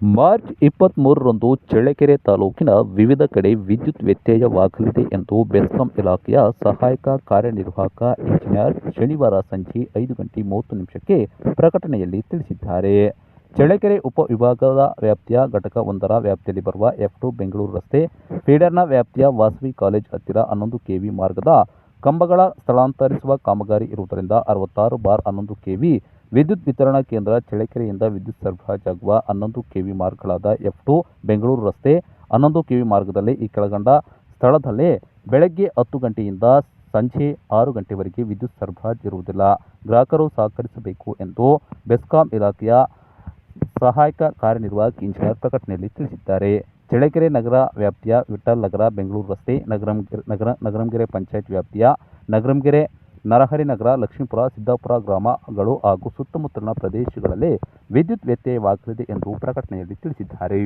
March ಇಪ್ಪತ್ತ್ಮೂರರಂದು Challakere ತಾಲೂಕಿನ ವಿವಿಧ ಕಡೆ ವಿದ್ಯುತ್ ವ್ಯತ್ಯಯವಾಗಲಿದೆ ಎಂದು ಬೆಸ್ಕಾಂ ಇಲಾಖೆಯ ಸಹಾಯಕ ಕಾರ್ಯನಿರ್ವಾಹಕ ಇಂಜಿನಿಯರ್ ಶನಿವಾರ ಸಂಜೆ ಐದು ಗಂಟೆ ಮೂವತ್ತು ನಿಮಿಷಕ್ಕೆ ಪ್ರಕಟಣೆಯಲ್ಲಿ ತಿಳಿಸಿದ್ದಾರೆ. ಚಳ್ಳಕೆರೆ ಉಪವಿಭಾಗದ ವ್ಯಾಪ್ತಿಯ ಘಟಕ ಒಂದರ ವ್ಯಾಪ್ತಿಯಲ್ಲಿ ಬರುವ ಎಫ್ ಟು ಬೆಂಗಳೂರು ರಸ್ತೆ, ಫೀಡರ್ನ ವ್ಯಾಪ್ತಿಯ ವಾಸವಿ ಕಾಲೇಜ್ ಹತ್ತಿರ ಹನ್ನೊಂದು ಕೆವಿ ಮಾರ್ಗದ ಕಂಬಗಳ ಸ್ಥಳಾಂತರಿಸುವ ಕಾಮಗಾರಿ ಇರುವುದರಿಂದ ಅರವತ್ತಾರು ಬಾರ್ ಹನ್ನೊಂದು ಕೆವಿ ವಿದ್ಯುತ್ ವಿತರಣಾ ಕೇಂದ್ರ ಚಳ್ಳಕೆರೆಯಿಂದ ವಿದ್ಯುತ್ ಸರಬರಾಜಾಗುವ ಹನ್ನೊಂದು ಕೆವಿ ಮಾರ್ಗಗಳಾದ ಎಫ್ ಟು ಬೆಂಗಳೂರು ರಸ್ತೆ, ಹನ್ನೊಂದು ಕೆವಿ ಮಾರ್ಗದಲ್ಲಿ ಈ ಕೆಳಗಂಡ ಸ್ಥಳದಲ್ಲೇ ಬೆಳಗ್ಗೆ ಹತ್ತು ಗಂಟೆಯಿಂದ ಸಂಜೆ ಆರು ಗಂಟೆವರೆಗೆ ವಿದ್ಯುತ್ ಸರಬರಾಜ್ ಇರುವುದಿಲ್ಲ. ಗ್ರಾಹಕರು ಸಹಕರಿಸಬೇಕು ಎಂದು ಬೆಸ್ಕಾಂ ಇಲಾಖೆಯ ಸಹಾಯಕ ಕಾರ್ಯನಿರ್ವಾಹಕ ಇಂಜಿನಿಯರ್ ಪ್ರಕಟಣೆಯಲ್ಲಿ ತಿಳಿಸಿದ್ದಾರೆ. ಚಳ್ಳಕೆರೆ ನಗರ ವ್ಯಾಪ್ತಿಯ ವಿಠಲ್ ನಗರ ಬೆಂಗಳೂರು ರಸ್ತೆ, ನಗರಂಗೆರೆ, ನಗರ, ನಗರಂಗೆರೆ ಪಂಚಾಯತ್ ವ್ಯಾಪ್ತಿಯ ನಗರಂಗೆರೆ ನರಹರಿನಗರ ಲಕ್ಷ್ಮೀಪುರ ಸಿದ್ದಾಪುರ ಗ್ರಾಮಗಳು ಹಾಗೂ ಸುತ್ತಮುತ್ತಲಿನ ಪ್ರದೇಶಗಳಲ್ಲಿ ವಿದ್ಯುತ್ ವ್ಯತ್ಯಯವಾಗಲಿದೆ ಎಂದು ಪ್ರಕಟಣೆಯಲ್ಲಿ ತಿಳಿಸಿದ್ದಾರೆ.